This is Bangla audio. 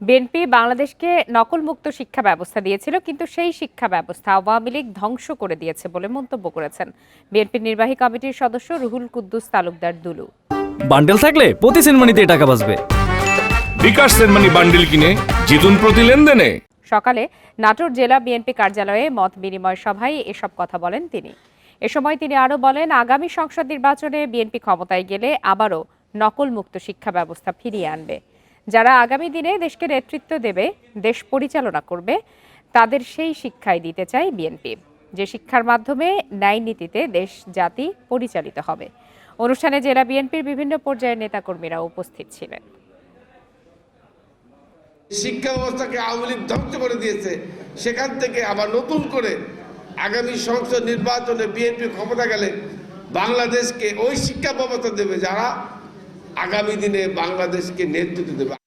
বিএনপি বাংলাদেশকে নকলমুক্ত শিক্ষা ব্যবস্থা দিয়েছিল কিন্তু সেই শিক্ষা ব্যবস্থা আওয়ামী লীগ ধ্বংস করে দিয়েছে বলে মন্তব্য করেছেন বিএনপির নির্বাহী কমিটির সদস্য রুহুল কুদ্দুস তালুকদার দুলু। বান্ডেল থাকলে প্রতি সেনমানিতে টাকা বাঁচবে। বিকাশ সেনমানি বান্ডিল কিনে জিতুন প্রতি লেনদেনে। সকালে নাটোর জেলা বিএনপি কার্যালয়ে মত বিনিময় সভায় এসব কথা বলেন তিনি। এ সময় তিনি আরও বলেন আগামী সংসদ নির্বাচনে বিএনপি ক্ষমতায় গেলে আবারও নকলমুক্ত শিক্ষা ব্যবস্থা ফিরিয়ে আনবে। যারা আগামী দিনে দেশকে নেতৃত্ব দেবে, দেশ পরিচালনা করবে, তাদের সেই শিক্ষাই দিতে চাই বিএনপি। যে শিক্ষার মাধ্যমে ন্যায় নীতিতে দেশ, জাতি পরিচালিত হবে। অনুষ্ঠানে জেলা বিএনপির বিভিন্ন পর্যায়ের নেতাকর্মীরা উপস্থিত ছিলেন। শিক্ষা ব্যবস্থাকে আওয়ামী লীগ ধ্বংস করে দিয়েছে। সেখান থেকে আবার নতুন করে আগামী সংসদ নির্বাচনে বিএনপি ক্ষমতা গেলে বাংলাদেশকে ওই শিক্ষা ব্যবস্থা দেবে যারা আগামী দিনে বাংলাদেশকে নেতৃত্ব দেবে।